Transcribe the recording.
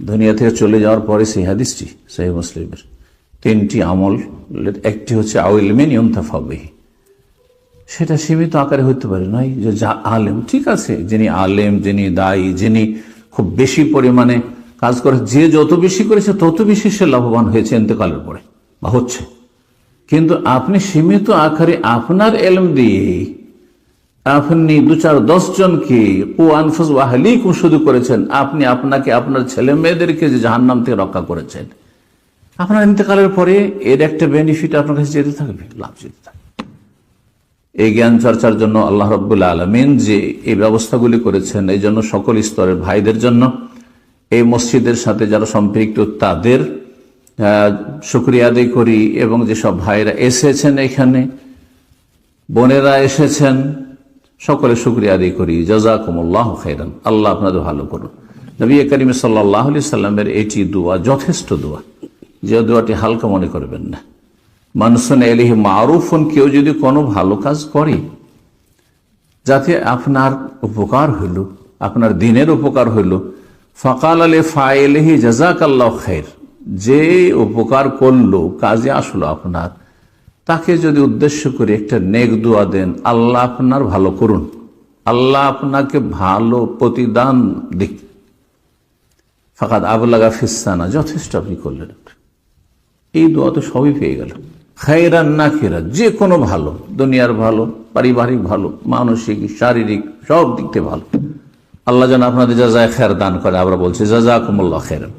দুনিয়া থেকে চলে যাওয়ার পরে সেই হাদিসটি সেই মুসলিমের। তিনটি আমল, একটি হচ্ছে আউল আউলমেন ইয়ন্তাফাবেহি সেটা সীমিত আকারে হইতে পারে, নয় যে যা আলেম, ঠিক আছে, যিনি আলেম, যিনি দায়ী, যিনি খুব বেশি পরিমাণে কাজ করে, যে যত বেশি করেছে, তত বেশি সে লাভবান হয়েছে এতেকালের পরে, বা হচ্ছে। কিন্তু আপনি সীমিত আকারে আপনার এলম দিয়ে আপনি দু চার দশ জনকে ও আনফুস ওয়াহালিকুম শুধু করেছেন, আপনি আপনাকে আপনার ছেলে মেয়েদেরকে যে জাহান্নাম থেকে রক্ষা করেছেন। আপনার ইন্তেকালের পরে এর একটা বেনিফিট আপনার কাছে যেতে থাকবে, লাভ যেতে থাকবে। এই জ্ঞান চর্চার জন্য আল্লাহ রব্বুল্লা আলমিন যে এই ব্যবস্থাগুলি করেছেন, এই জন্য সকল স্তরের ভাইদের জন্য, এই মসজিদের সাথে যারা সম্পৃক্ত তাদের শুক্রিয়া আদায় করি এবং যেসব ভাইরা এসেছেন এখানে, বোনেরা এসেছেন সকলে শুক্রিয়া আদায় করি। জাজাকুমুল্লাহ খাইরান আল্লাহ আপনাদের ভালো করুন। নবী করিম সাল্লাহ আলি সাল্লামের এটি দোয়া, যথেষ্ট দোয়া। যে দোয়াটি হালকা মনে করবেন না। মানুষন এলিহি মারুফন, কেউ যদি কোনো ভালো কাজ করে, যাতে আপনার উপকার হইল, আপনার দিনের উপকার হইল, ফকাল আলে ফাইলহি জাজাক আল্লাহ খের যে উপকার করল, কাজে আসলো আপনার তাকে যদি উদ্দেশ্য করে একটা নেক দোয়া দেন, আল্লাহ আপনার ভালো করুন। আল্লাহ আপনাকে ভালো প্রতিদান দিক। ফাঁকাত আবলাগা ফিসানা যথেষ্ট আপনি করলেন। এই দোয়া তো সবই পেয়ে গেল। খাইরান না খেরা যে কোনো ভালো, দুনিয়ার ভালো, পারিবারিক ভালো, মানসিক, শারীরিক, সব দিক থেকে ভালো। আল্লাহ যেন আপনাদের যা যায় খের দান করে, আমরা বলছি যা যা কুমল্লা খেরান